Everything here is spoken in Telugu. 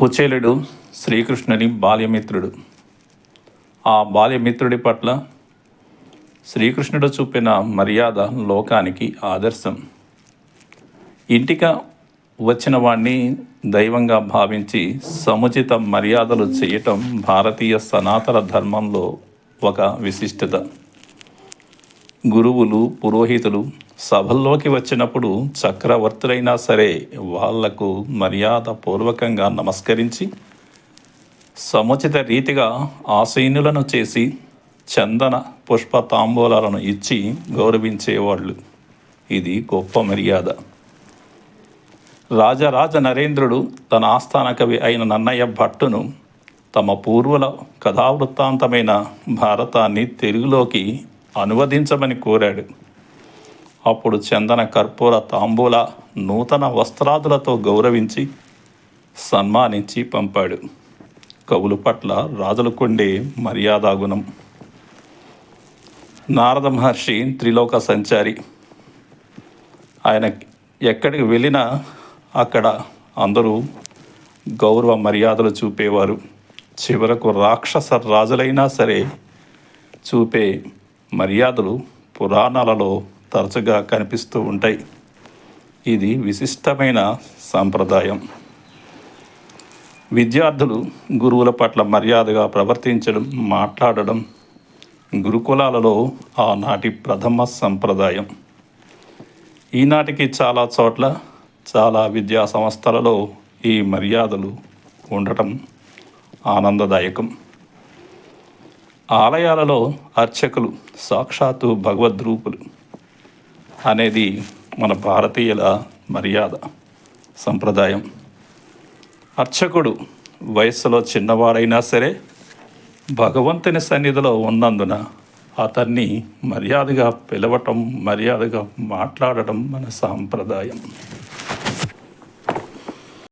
కుచేలుడు శ్రీకృష్ణుని బాల్యమిత్రుడు. ఆ బాల్యమిత్రుడి పట్ల శ్రీకృష్ణుడు చూపిన మర్యాద లోకానికి ఆదర్శం. ఇంటిక వచ్చిన వాణ్ణి దైవంగా భావించి సముచిత మర్యాదలు చేయటం భారతీయ సనాతన ధర్మంలో ఒక విశిష్టత. గురువులు పురోహితులు సభల్లోకి వచ్చినప్పుడు చక్రవర్తులైనా సరే వాళ్ళకు మర్యాద పూర్వకంగా నమస్కరించి సముచిత రీతిగా ఆసీనులను చేసి చందన పుష్ప తాంబూలాలను ఇచ్చి గౌరవించేవాళ్ళు. ఇది గొప్ప మర్యాద. రాజరాజ నరేంద్రుడు తన ఆస్థాన కవి అయిన నన్నయ్య భట్టును తమ పూర్వుల కథావృత్తాంతమైన భారతాన్ని తెలుగులోకి అనువదించమని కోరాడు. అప్పుడు చందన కర్పూర తాంబూల నూతన వస్త్రాదులతో గౌరవించి సన్మానించి పంపాడు. కవులు పట్ల రాజులకుండే మర్యాదాగుణం నారద మహర్షి త్రిలోక సంచారి. ఆయన ఎక్కడికి వెళ్ళినా అక్కడ అందరూ గౌరవ మర్యాదలు చూపేవారు. చివరకు రాక్షస రాజులైనా సరే చూపే మర్యాదలు పురాణాలలో తరచుగా కనిపిస్తూ ఉంటాయి. ఇది విశిష్టమైన సాంప్రదాయం. విద్యార్థులు గురువుల పట్ల మర్యాదగా ప్రవర్తించడం మాట్లాడడం గురుకులాలలో ఆనాటి ప్రథమ సంప్రదాయం. ఈనాటికి చాలా చోట్ల చాలా విద్యా సంస్థలలో ఈ మర్యాదలు ఉండటం ఆనందదాయకం. ఆలయాలలో అర్చకులు సాక్షాత్తు భగవద్రూపులు అనేది మన భారతీయుల మర్యాద సంప్రదాయం. అర్చకుడు వయస్సులో చిన్నవాడైనా సరే భగవంతుని సన్నిధిలో ఉన్నందున అతన్ని మర్యాదగా పిలవటం మర్యాదగా మాట్లాడటం మన సాంప్రదాయం.